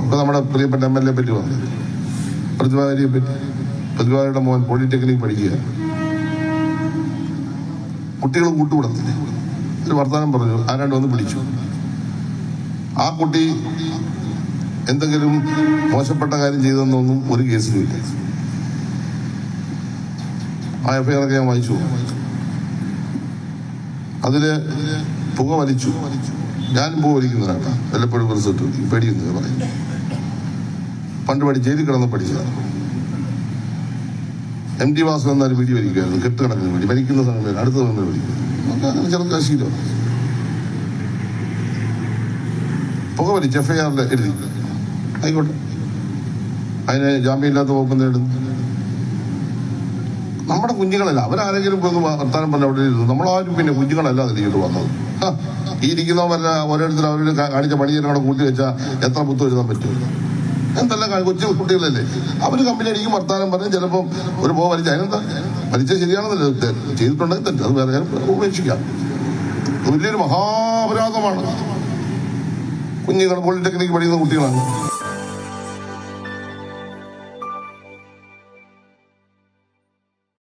ഇപ്പൊ നമ്മുടെ പ്രിയപ്പെട്ട എം എൽ എ പറ്റി വന്നത് പ്രതിഭാരിയെ പറ്റി. പ്രതിഭാരിയുടെ മോൻ പോളിടെക്നിക് പഠിക്കുക. കുട്ടികൾ കൂട്ടുകൂടത്തില്ലേ. ഒരു വർത്തമാനം പറഞ്ഞു. ആരാണ്ട് വന്ന് പിടിച്ചു ആ കുട്ടി എന്തെങ്കിലും മോശപ്പെട്ട കാര്യം ചെയ്തെന്നൊന്നും ഒരു കേസിലുമില്ല ആ എഫ്ഐആർ ഒക്കെ ഞാൻ വായിച്ചു. അതിൽ പുക വലിച്ചു. ഞാനും പുക വലിക്കുന്നതാണ് വല്ലപ്പോഴും റിസൾട്ട് പേടിയെന്ന് പറയും. പണ്ട് പഠിച്ച് ജയിലിൽ കിടന്ന് പഠിച്ചതാണ്. എം ടി വാസു എന്നൊരു വീഡിയോ വരികയായിരുന്നു കെട്ട് കിടക്കുന്ന വേണ്ടി മരിക്കുന്ന സമയം അടുത്ത സമയം വരിക്കുന്നു അങ്ങനെ പുക ശീലം പുക വലിച്ച് ആറിൽ എഴുതി. ആയിക്കോട്ടെ. അതിന് ജാമ്യമില്ലാത്ത വകുപ്പ് നേടുന്നു നമ്മുടെ കുഞ്ഞുങ്ങളല്ല അവരാരെങ്കിലും ഒന്ന് വർത്താനം പറഞ്ഞ അവിടെ ഇരുന്നു. നമ്മളാരും പിന്നെ കുഞ്ഞുങ്ങളല്ല അതിലേക്ക് വന്നത്. ഈ ഇരിക്കുന്നവരെ ഓരോരുത്തർ അവരുടെ കാ- കാണിച്ച പണിയെല്ലാം കൂടെ കൂട്ടി വെച്ചാൽ എത്ര പുത്തു എഴുതാൻ പറ്റും? എന്തല്ല കൊച്ചു കുട്ടികളല്ലേ. അവർ കമ്പനി അടിക്കും വർത്താനം പറഞ്ഞ് ചിലപ്പം ഒരു പോ വലിച്ച അതിനെന്താ? വലിച്ച ശരിയാണെന്നല്ലേ ചെയ്തിട്ടുണ്ടെങ്കിൽ തെറ്റ്. അത് വേറെ ഉപേക്ഷിക്കാം. വലിയൊരു മഹാപരാധമാണ്. കുഞ്ഞുങ്ങൾ പോളിടെക്നിക്ക് പഠിക്കുന്ന കുട്ടികളാണ്.